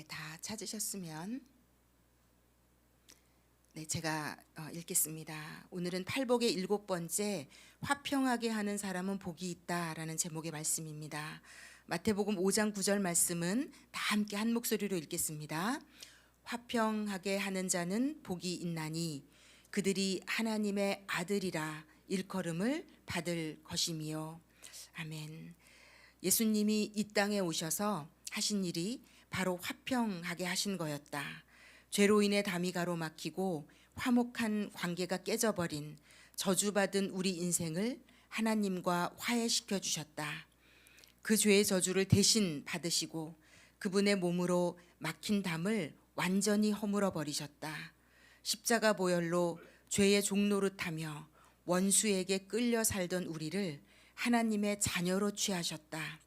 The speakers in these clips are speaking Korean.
네, 다 찾으셨으면 네, 제가 어, 읽겠습니다. 오늘은 팔복의 일곱 번째 화평하게 하는 사람은 복이 있다라는 제목의 말씀입니다. 마태복음 5장 9절 말씀은 다 함께 한 목소리로 읽겠습니다. 화평하게 하는 자는 복이 있나니 그들이 하나님의 아들이라 일컬음을 받을 것이미요. 아멘. 예수님이 이 땅에 오셔서 하신 일이 바로 화평하게 하신 거였다. 죄로 인해 담이 가로막히고 화목한 관계가 깨져버린 저주받은 우리 인생을 하나님과 화해시켜 주셨다. 그 죄의 저주를 대신 받으시고 그분의 몸으로 막힌 담을 완전히 허물어 버리셨다. 십자가 보혈로 죄의 종노릇하며 원수에게 끌려 살던 우리를 하나님의 자녀로 취하셨다.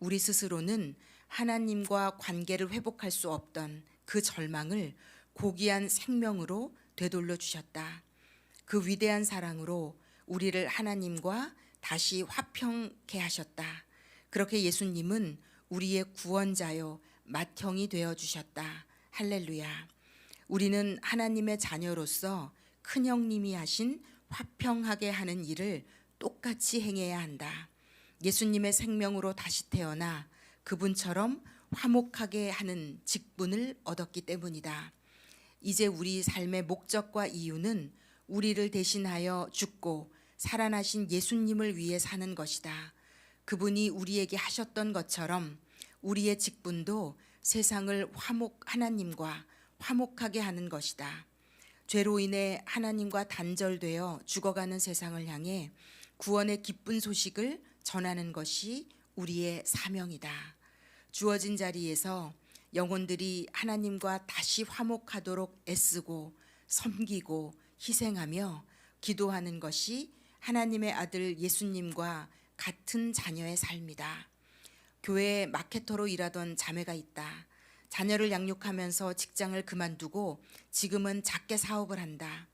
우리 스스로는 하나님과 관계를 회복할 수 없던 그 절망을 고귀한 생명으로 되돌려 주셨다. 그 위대한 사랑으로 우리를 하나님과 다시 화평케 하셨다. 그렇게 예수님은 우리의 구원자요 맏형이 되어 주셨다. 할렐루야. 우리는 하나님의 자녀로서 큰 형님이 하신 화평하게 하는 일을 똑같이 행해야 한다. 예수님의 생명으로 다시 태어나 그분처럼 화목하게 하는 직분을 얻었기 때문이다. 이제 우리 삶의 목적과 이유는 우리를 대신하여 죽고 살아나신 예수님을 위해 사는 것이다. 그분이 우리에게 하셨던 것처럼 우리의 직분도 세상을 화목 하나님과 화목하게 하는 것이다. 죄로 인해 하나님과 단절되어 죽어가는 세상을 향해 구원의 기쁜 소식을 전하는 것이 우리의 사명이다. 주어진 자리에서 영혼들이 하나님과 다시 화목하도록 애쓰고 섬기고 희생하며 기도하는 것이 하나님의 아들 예수님과 같은 자녀의 삶이다. 교회 마케터로 일하던 자매가 있다. 자녀를 양육하면서 직장을 그만두고 지금은 작게 사업을 한다.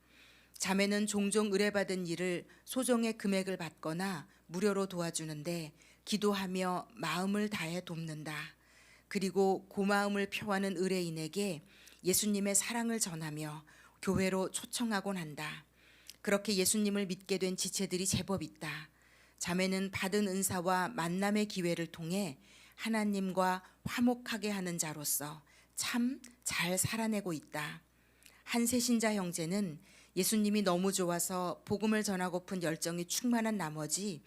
자매는 종종 의뢰받은 일을 소정의 금액을 받거나 무료로 도와주는데 기도하며 마음을 다해 돕는다. 그리고 고마움을 표하는 의뢰인에게 예수님의 사랑을 전하며 교회로 초청하곤 한다. 그렇게 예수님을 믿게 된 지체들이 제법 있다. 자매는 받은 은사와 만남의 기회를 통해 하나님과 화목하게 하는 자로서 참 잘 살아내고 있다. 한세신자 형제는 예수님이 너무 좋아서 복음을 전하고픈 열정이 충만한 나머지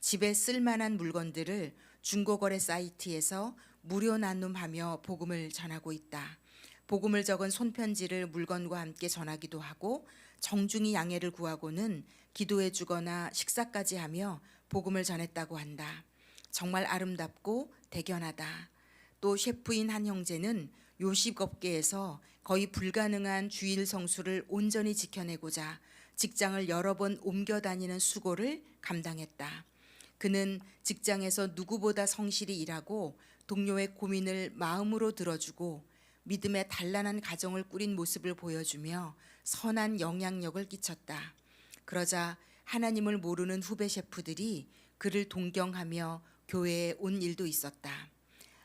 집에 쓸만한 물건들을 중고거래 사이트에서 무료 나눔하며 복음을 전하고 있다. 복음을 적은 손편지를 물건과 함께 전하기도 하고 정중히 양해를 구하고는 기도해 주거나 식사까지 하며 복음을 전했다고 한다. 정말 아름답고 대견하다. 또 셰프인 한 형제는 요식 업계에서 거의 불가능한 주일 성수를 온전히 지켜내고자 직장을 여러 번 옮겨 다니는 수고를 감당했다. 그는 직장에서 누구보다 성실히 일하고 동료의 고민을 마음으로 들어주고 믿음의 단란한 가정을 꾸린 모습을 보여주며 선한 영향력을 끼쳤다. 그러자 하나님을 모르는 후배 셰프들이 그를 동경하며 교회에 온 일도 있었다.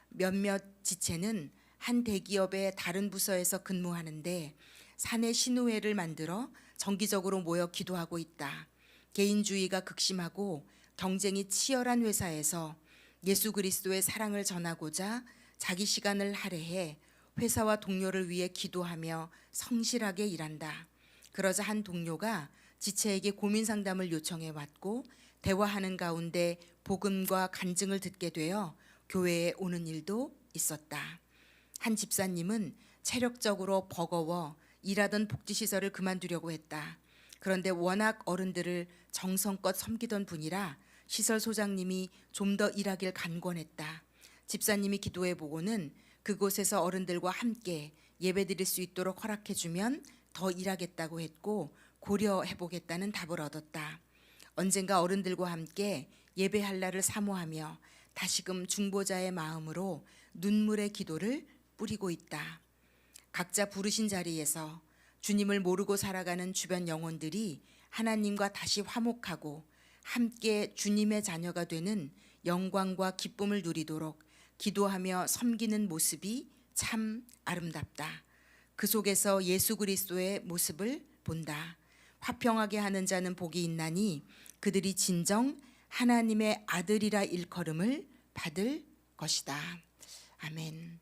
몇몇 지체는 한 대기업의 다른 부서에서 근무하는데 사내 신우회를 만들어 정기적으로 모여 기도하고 있다. 개인주의가 극심하고 경쟁이 치열한 회사에서 예수 그리스도의 사랑을 전하고자 자기 시간을 할애해 회사와 동료를 위해 기도하며 성실하게 일한다. 그러자 한 동료가 지체에게 고민 상담을 요청해 왔고 대화하는 가운데 복음과 간증을 듣게 되어 교회에 오는 일도 있었다. 한 집사님은 체력적으로 버거워 일하던 복지시설을 그만두려고 했다. 그런데 워낙 어른들을 정성껏 섬기던 분이라 시설 소장님이 좀 더 일하길 간권했다. 집사님이 기도해 보고는 그곳에서 어른들과 함께 예배드릴 수 있도록 허락해 주면 더 일하겠다고 했고 고려해 보겠다는 답을 얻었다. 언젠가 어른들과 함께 예배할 날을 사모하며 다시금 중보자의 마음으로 눈물의 기도를 뿌리고 있다. 각자 부르신 자리에서 주님을 모르고 살아가는 주변 영혼들이 하나님과 다시 화목하고 함께 주님의 자녀가 되는 영광과 기쁨을 누리도록 기도하며 섬기는 모습이 참 아름답다. 그 속에서 예수 그리스도의 모습을 본다. 화평하게 하는 자는 복이 있나니 그들이 진정 하나님의 아들이라 일컬음을 받을 것이다. 아멘.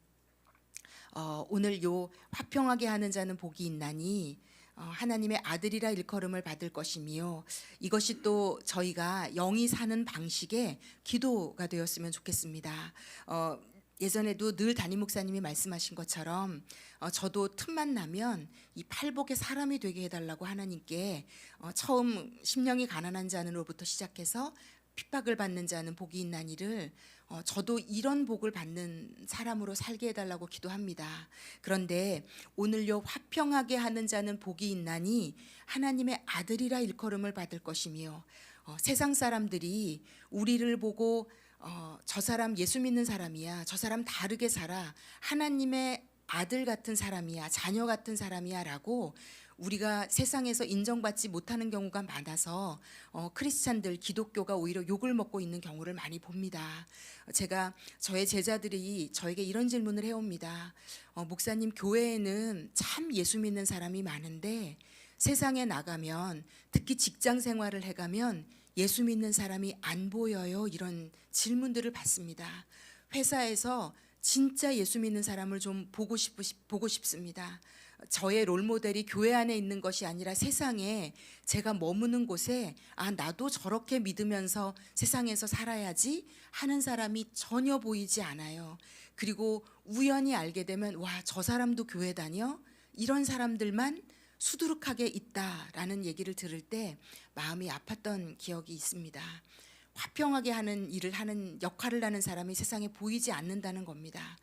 어, 오늘 요 화평하게 하는 자는 복이 있나니 어, 하나님의 아들이라 일컬음을 받을 것이며 이것이 또 저희가 영이 사는 방식의 기도가 되었으면 좋겠습니다. 어, 예전에도 늘 담임 목사님이 말씀하신 것처럼 어, 저도 틈만 나면 이 팔복의 사람이 되게 해달라고 하나님께 어, 처음 심령이 가난한 자는로부터 시작해서 핍박을 받는 자는 복이 있나니를 어, 저도 이런 복을 받는 사람으로 살게 해달라고 기도합니다. 그런데 오늘요 화평하게 하는 자는 복이 있나니 하나님의 아들이라 일컬음을 받을 것이며 어, 세상 사람들이 우리를 보고 어, 저 사람 예수 믿는 사람이야, 저 사람 다르게 살아, 하나님의 아들 같은 사람이야, 자녀 같은 사람이야라고 우리가 세상에서 인정받지 못하는 경우가 많아서 어, 크리스찬들 기독교가 오히려 욕을 먹고 있는 경우를 많이 봅니다. 제가 저의 제자들이 저에게 이런 질문을 해옵니다. 어, 목사님 교회에는 참 예수 믿는 사람이 많은데 세상에 나가면 특히 직장 생활을 해가면 예수 믿는 사람이 안 보여요 이런 질문들을 받습니다. 회사에서 진짜 예수 믿는 사람을 좀 보고 싶 보고 싶습니다. 저의 롤 모델이 교회 안에 있는 것이 아니라 세상에 제가 머무는 곳에 아 나도 저렇게 믿으면서 세상에서 살아야지 하는 사람이 전혀 보이지 않아요. 그리고 우연히 알게 되면 와 저 사람도 교회 다녀 이런 사람들만 수두룩하게 있다라는 얘기를 들을 때 마음이 아팠던 기억이 있습니다. 화평하게 하는 일을 하는 역할을 하는 사람이 세상에 보이지 않는다는 겁니다.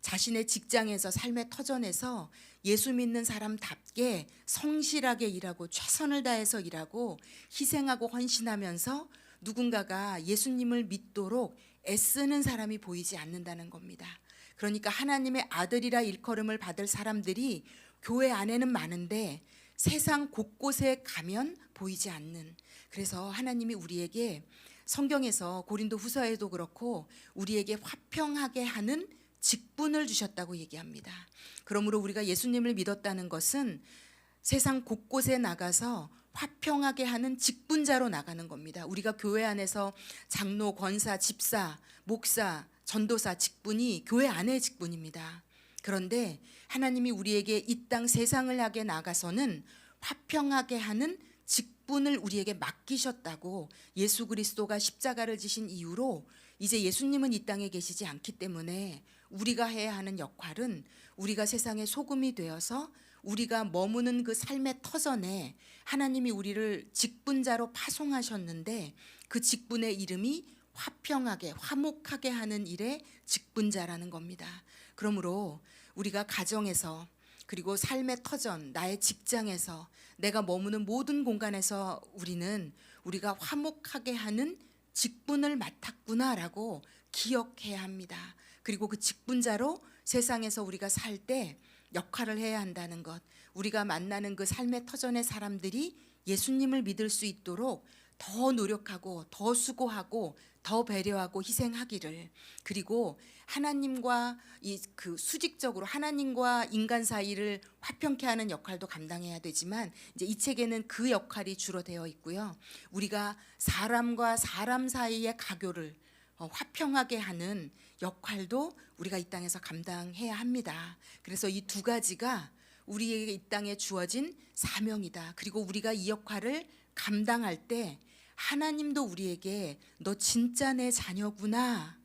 자신의 직장에서 삶의 터전에서 예수 믿는 사람답게 성실하게 일하고 최선을 다해서 일하고 희생하고 헌신하면서 누군가가 예수님을 믿도록 애쓰는 사람이 보이지 않는다는 겁니다. 그러니까 하나님의 아들이라 일컬음을 받을 사람들이 교회 안에는 많은데 세상 곳곳에 가면 보이지 않는 그래서 하나님이 우리에게 성경에서 고린도 후서에도 그렇고 우리에게 화평하게 하는 직분을 주셨다고 얘기합니다. 그러므로 우리가 예수님을 믿었다는 것은 세상 곳곳에 나가서 화평하게 하는 직분자로 나가는 겁니다. 우리가 교회 안에서 장로, 권사, 집사, 목사, 전도사 직분이 교회 안의 직분입니다. 그런데 하나님이 우리에게 이 땅 세상을 향해 나가서는 화평하게 하는 직분을 우리에게 맡기셨다고 예수 그리스도가 십자가를 지신 이후로 이제 예수님은 이 땅에 계시지 않기 때문에 우리가 해야 하는 역할은 우리가 세상의 소금이 되어서 우리가 머무는 그 삶의 터전에 하나님이 우리를 직분자로 파송하셨는데 그 직분의 이름이 화평하게 화목하게 하는 일의 직분자라는 겁니다. 그러므로 우리가 가정에서 그리고 삶의 터전 나의 직장에서 내가 머무는 모든 공간에서 우리는 우리가 화목하게 하는 직분을 맡았구나라고 기억해야 합니다. 그리고 그 직분자로 세상에서 우리가 살 때 역할을 해야 한다는 것. 우리가 만나는 그 삶의 터전의 사람들이 예수님을 믿을 수 있도록 더 노력하고 더 수고하고 더 배려하고 희생하기를 그리고 하나님과 이 그 수직적으로 하나님과 인간 사이를 화평케 하는 역할도 감당해야 되지만 이제 이 책에는 그 역할이 주로 되어 있고요. 우리가 사람과 사람 사이의 가교를 어, 화평하게 하는 역할도 우리가 이 땅에서 감당해야 합니다. 그래서 이 두 가지가 우리에게 이 땅에 주어진 사명이다. 그리고 우리가 이 역할을 감당할 때 하나님도 우리에게 너 진짜 내 자녀구나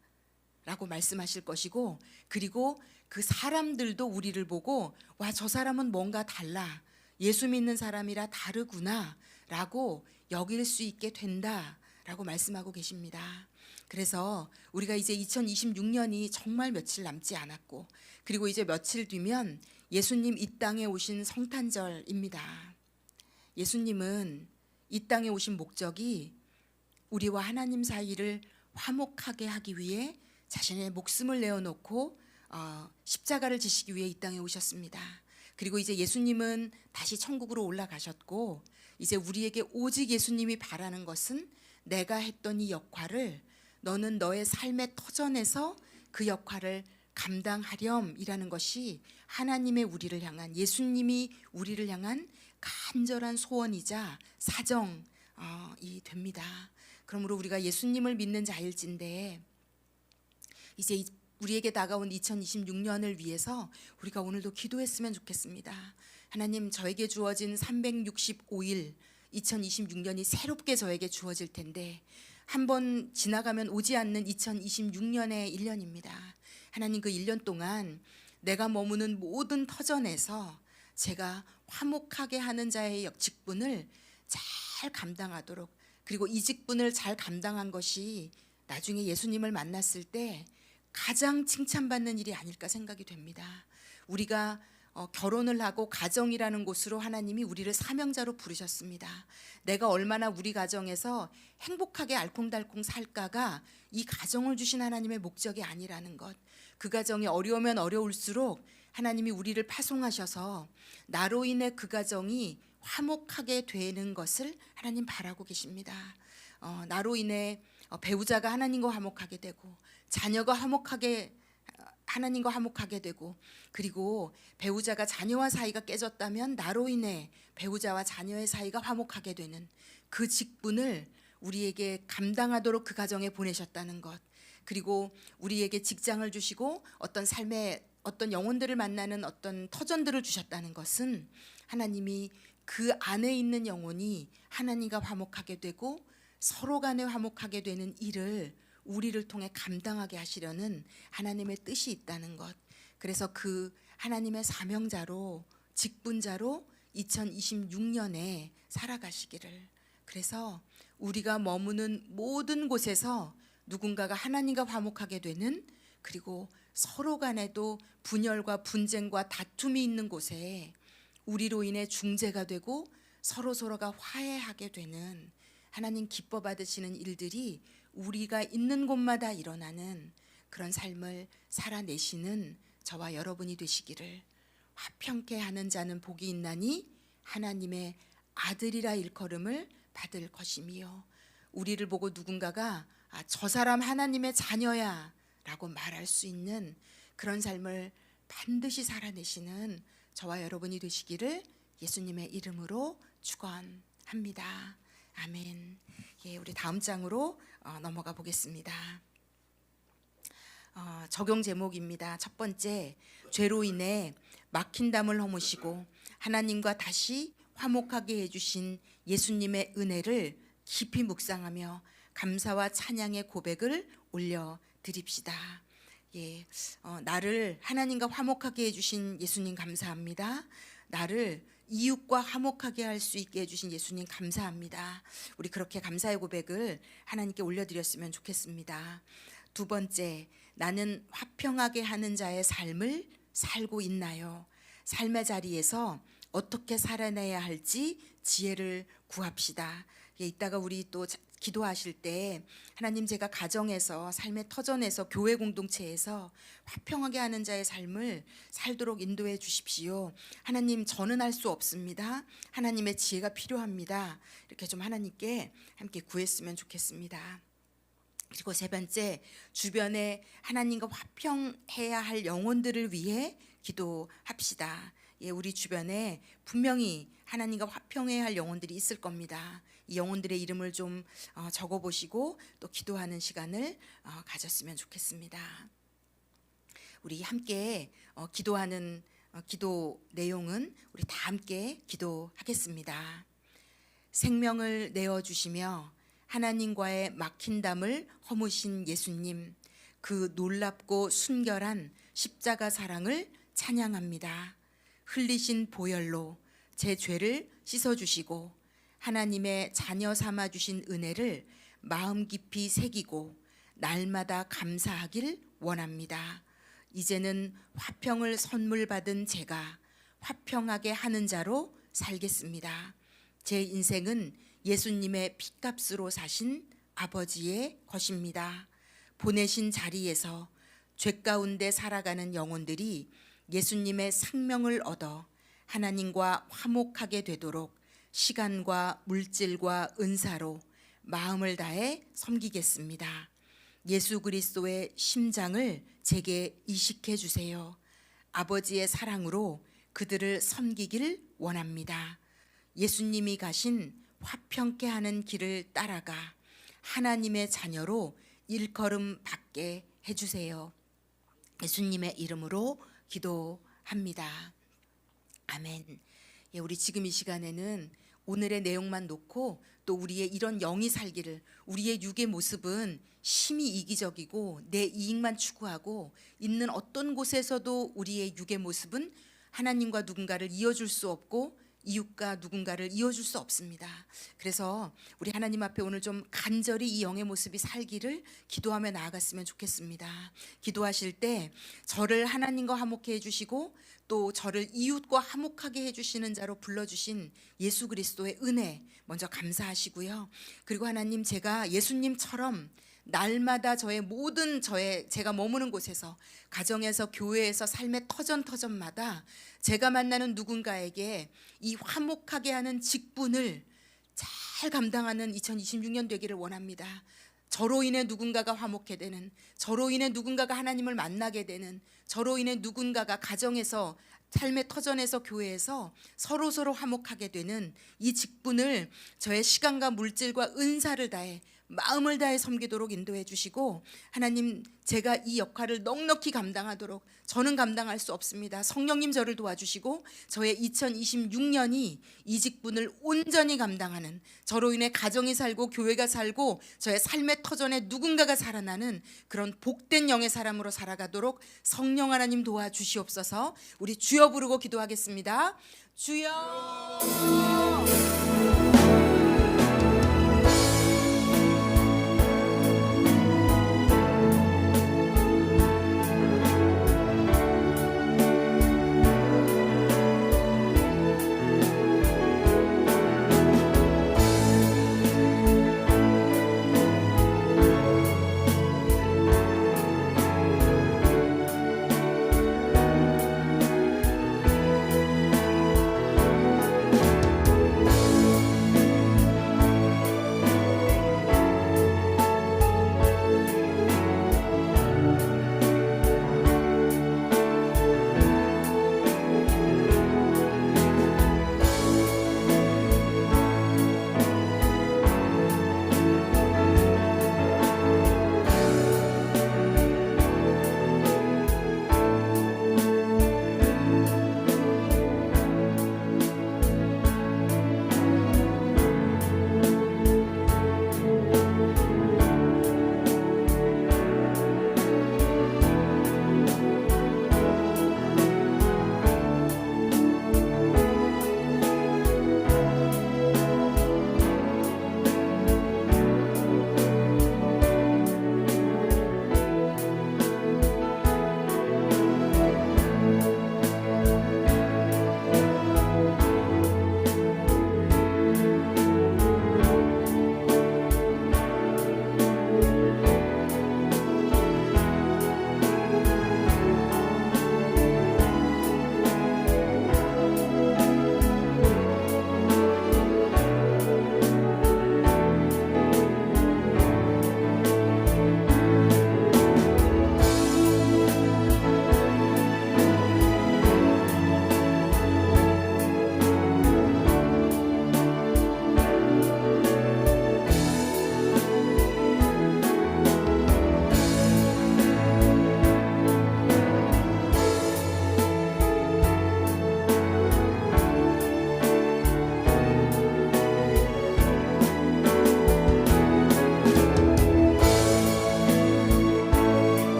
라고 말씀하실 것이고 그리고 그 사람들도 우리를 보고 와 저 사람은 뭔가 달라 예수 믿는 사람이라 다르구나 라고 여길 수 있게 된다 라고 말씀하고 계십니다. 그래서 우리가 이제 2026년이 정말 며칠 남지 않았고 그리고 이제 며칠 뒤면 예수님 이 땅에 오신 성탄절입니다. 예수님은 이 땅에 오신 목적이 우리와 하나님 사이를 화목하게 하기 위해 자신의 목숨을 내어놓고 어, 십자가를 지시기 위해 이 땅에 오셨습니다. 그리고 이제 예수님은 다시 천국으로 올라가셨고 이제 우리에게 오직 예수님이 바라는 것은 내가 했던 이 역할을 너는 너의 삶의 터전에서 그 역할을 감당하렴이라는 것이 하나님의 우리를 향한 예수님이 우리를 향한 간절한 소원이자 사정이 됩니다. 그러므로 우리가 예수님을 믿는 자일진데 이제 이- 우리에게 다가온 2026년을 위해서 우리가 오늘도 기도했으면 좋겠습니다. 하나님 저에게 주어진 365일 2026년이 새롭게 저에게 주어질 텐데 한 번 지나가면 오지 않는 2026년의 1년입니다. 하나님 그 1년 동안 내가 머무는 모든 터전에서 제가 화목하게 하는 자의 역- 직분을 잘 감당하도록 그리고 이 직분을 잘 감당한 것이 나중에 예수님을 만났을 때 가장 칭찬받는 일이 아닐까 생각이 됩니다. 우리가 어, 결혼을 하고 가정이라는 곳으로 하나님이 우리를 사명자로 부르셨습니다. 내가 얼마나 우리 가정에서 행복하게 알콩달콩 살까가 이 가정을 주신 하나님의 목적이 아니라는 것. 그 가정이 어려우면 어려울수록 하나님이 우리를 파송하셔서 나로 인해 그 가정이 화목하게 되는 것을 하나님 바라고 계십니다. 어, 나로 인해 어, 배우자가 하나님과 화목하게 되고 자녀가 화목하게 어, 하나님과 화목하게 되고 그리고 배우자가 자녀와 사이가 깨졌다면 나로 인해 배우자와 자녀의 사이가 화목하게 되는 그 직분을 우리에게 감당하도록 그 가정에 보내셨다는 것. 그리고 우리에게 직장을 주시고 어떤 삶의 어떤 영혼들을 만나는 어떤 터전들을 주셨다는 것은 하나님이 그 안에 있는 영혼이 하나님과 화목하게 되고 서로 간에 화목하게 되는 일을 우리를 통해 감당하게 하시려는 하나님의 뜻이 있다는 것. 그래서 그 하나님의 사명자로 직분자로 2026년에 살아가시기를. 그래서 우리가 머무는 모든 곳에서 누군가가 하나님과 화목하게 되는 그리고 서로 간에도 분열과 분쟁과 다툼이 있는 곳에 우리로 인해 중재가 되고 서로 서로가 화해하게 되는 하나님 기뻐 받으시는 일들이 우리가 있는 곳마다 일어나는 그런 삶을 살아내시는 저와 여러분이 되시기를 화평케 하는 자는 복이 있나니 하나님의 아들이라 일컬음을 받을 것이미요. 우리를 보고 누군가가 아, 저 사람 하나님의 자녀야라고 말할 수 있는 그런 삶을 반드시 살아내시는 저와 여러분이 되시기를 예수님의 이름으로 축원합니다. 아멘. 예, 우리 다음 장으로 어, 넘어가 보겠습니다. 어, 적용 제목입니다. 첫 번째, 죄로 인해 막힌 담을 허무시고 하나님과 다시 화목하게 해주신 예수님의 은혜를 깊이 묵상하며 감사와 찬양의 고백을 올려 드립시다. 예, 어, 나를 하나님과 화목하게 해주신 예수님 감사합니다. 나를 이웃과 화목하게 할 수 있게 해주신 예수님 감사합니다. 우리 그렇게 감사의 고백을 하나님께 올려드렸으면 좋겠습니다. 두 번째, 나는 화평하게 하는 자의 삶을 살고 있나요? 삶의 자리에서 어떻게 살아내야 할지 지혜를 구합시다. 예, 이따가 우리 또 자- 기도하실 때 하나님 제가 가정에서 삶의 터전에서 교회 공동체에서 화평하게 하는 자의 삶을 살도록 인도해 주십시오. 하나님 저는 할 수 없습니다. 하나님의 지혜가 필요합니다. 이렇게 좀 하나님께 함께 구했으면 좋겠습니다. 그리고 세 번째 주변에 하나님과 화평해야 할 영혼들을 위해 기도합시다. 예, 우리 주변에 분명히 하나님과 화평해야 할 영혼들이 있을 겁니다. 이 영혼들의 이름을 좀 어, 적어 보시고 또 기도하는 시간을 어, 가졌으면 좋겠습니다. 우리 함께 어, 기도하는 어, 기도 내용은 우리 다 함께 기도하겠습니다. 생명을 내어 주시며 하나님과의 막힌 담을 허무신 예수님 그 놀랍고 순결한 십자가 사랑을 찬양합니다. 흘리신 보혈로 제 죄를 씻어 주시고 하나님의 자녀 삼아 주신 은혜를 마음 깊이 새기고 날마다 감사하길 원합니다. 이제는 화평을 선물 받은 제가 화평하게 하는 자로 살겠습니다. 제 인생은 예수님의 피값으로 사신 아버지의 것입니다. 보내신 자리에서 죄 가운데 살아가는 영혼들이 예수님의 생명을 얻어 하나님과 화목하게 되도록 시간과 물질과 은사로 마음을 다해 섬기겠습니다. 예수 그리스도의 심장을 제게 이식해 주세요. 아버지의 사랑으로 그들을 섬기길 원합니다. 예수님이 가신 화평케 하는 길을 따라가 하나님의 자녀로 일걸음 받게 해주세요. 예수님의 이름으로 기도합니다. 아멘. 예, 우리 지금 이 시간에는 오늘의 내용만 놓고 또 우리의 이런 영이 살기를 우리의 육의 모습은 심히 이기적이고 내 이익만 추구하고 있는 어떤 곳에서도 우리의 육의 모습은 하나님과 누군가를 이어줄 수 없고 이웃과 누군가를 이어줄 수 없습니다. 그래서 우리 하나님 앞에 오늘 좀 간절히 이 영의 모습이 살기를 기도하며 나아갔으면 좋겠습니다. 기도하실 때 저를 하나님과 화목해 해주시고 또 저를 이웃과 화목하게 해주시는 자로 불러주신 예수 그리스도의 은혜 먼저 감사하시고요. 그리고 하나님 제가 예수님처럼 날마다 저의 모든 저의 제가 머무는 곳에서 가정에서 교회에서 삶의 터전 터전마다 제가 만나는 누군가에게 이 화목하게 하는 직분을 잘 감당하는 2026년 되기를 원합니다. 저로 인해 누군가가 화목해 되는, 저로 인해 누군가가 하나님을 만나게 되는, 저로 인해 누군가가 가정에서 삶의 터전에서 교회에서 서로 서로 화목하게 되는 이 직분을 저의 시간과 물질과 은사를 다해 마음을 다해 섬기도록 인도해 주시고 하나님 제가 이 역할을 넉넉히 감당하도록 저는 감당할 수 없습니다. 성령님 저를 도와주시고 저의 2026년이 이 직분을 온전히 감당하는 저로 인해 가정이 살고 교회가 살고 저의 삶의 터전에 누군가가 살아나는 그런 복된 영의 사람으로 살아가도록 성령 하나님 도와주시옵소서. 우리 주여 부르고 기도하겠습니다. 주여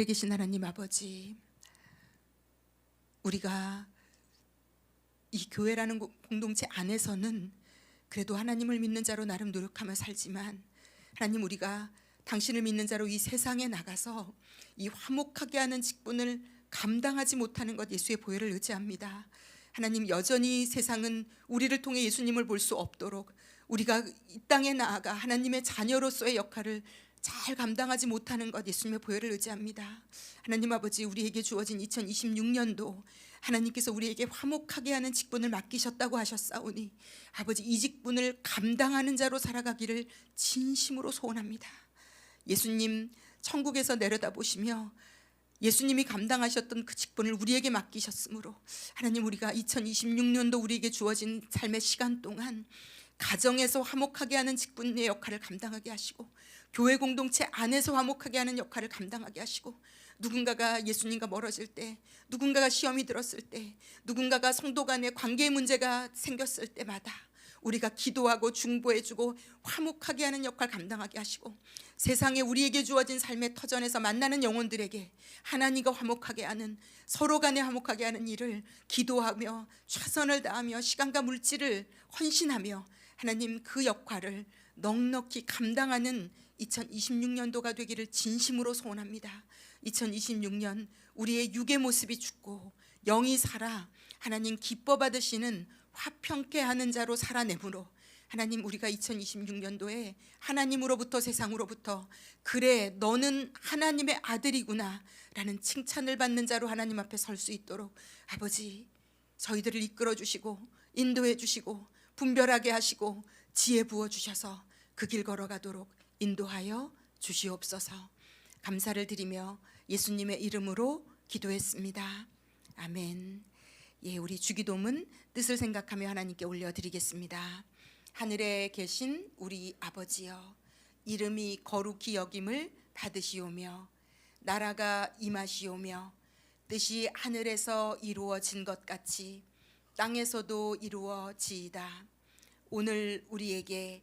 하늘에 계신 하나님 아버지, 우리가 이 교회라는 고- 공동체 안에서는 그래도 하나님을 믿는 자로 나름 노력하며 살지만 하나님 우리가 당신을 믿는 자로 이 세상에 나가서 이 화목하게 하는 직분을 감당하지 못하는 것 예수의 보혈을 의지합니다. 하나님 여전히 세상은 우리를 통해 예수님을 볼 수 없도록 우리가 이 땅에 나아가 하나님의 자녀로서의 역할을 잘 감당하지 못하는 것 예수님의 보혈을 의지합니다. 하나님 아버지 우리에게 주어진 2026년도 하나님께서 우리에게 화목하게 하는 직분을 맡기셨다고 하셨사오니 아버지 이 직분을 감당하는 자로 살아가기를 진심으로 소원합니다. 예수님 천국에서 내려다 보시며 예수님이 감당하셨던 그 직분을 우리에게 맡기셨으므로 하나님 우리가 2026년도 우리에게 주어진 삶의 시간 동안 가정에서 화목하게 하는 직분의 역할을 감당하게 하시고 교회 공동체 안에서 화목하게 하는 역할을 감당하게 하시고 누군가가 예수님과 멀어질 때 누군가가 시험이 들었을 때 누군가가 성도 간의 관계 문제가 생겼을 때마다 우리가 기도하고 중보해주고 화목하게 하는 역할 감당하게 하시고 세상에 우리에게 주어진 삶의 터전에서 만나는 영혼들에게 하나님과 화목하게 하는 서로 간에 화목하게 하는 일을 기도하며 최선을 다하며 시간과 물질을 헌신하며 하나님 그 역할을 넉넉히 감당하는 2026년도가 되기를 진심으로 소원합니다. 2026년 우리의 육의 모습이 죽고 영이 살아 하나님 기뻐 받으시는 화평케 하는 자로 살아내므로 하나님 우리가 2026년도에 하나님으로부터 세상으로부터 그래 너는 하나님의 아들이구나 라는 칭찬을 받는 자로 하나님 앞에 설 수 있도록 아버지 저희들을 이끌어 주시고 인도해 주시고 분별하게 하시고 지혜 부어 주셔서 그 길 걸어가도록 인도하여 주시옵소서 감사를 드리며 예수님의 이름으로 기도했습니다 아멘 예, 우리 주기도문 뜻을 생각하며 하나님께 올려드리겠습니다. 하늘에 계신 우리 아버지여, 이름이 거룩히 여김을 받으시오며 나라가 임하시오며 뜻이 하늘에서 이루어진 것 같이 땅에서도 이루어지이다. 오늘 우리에게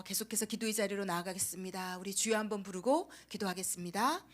계속해서 기도의 자리로 나아가겠습니다. 우리 주여 한번 부르고 기도하겠습니다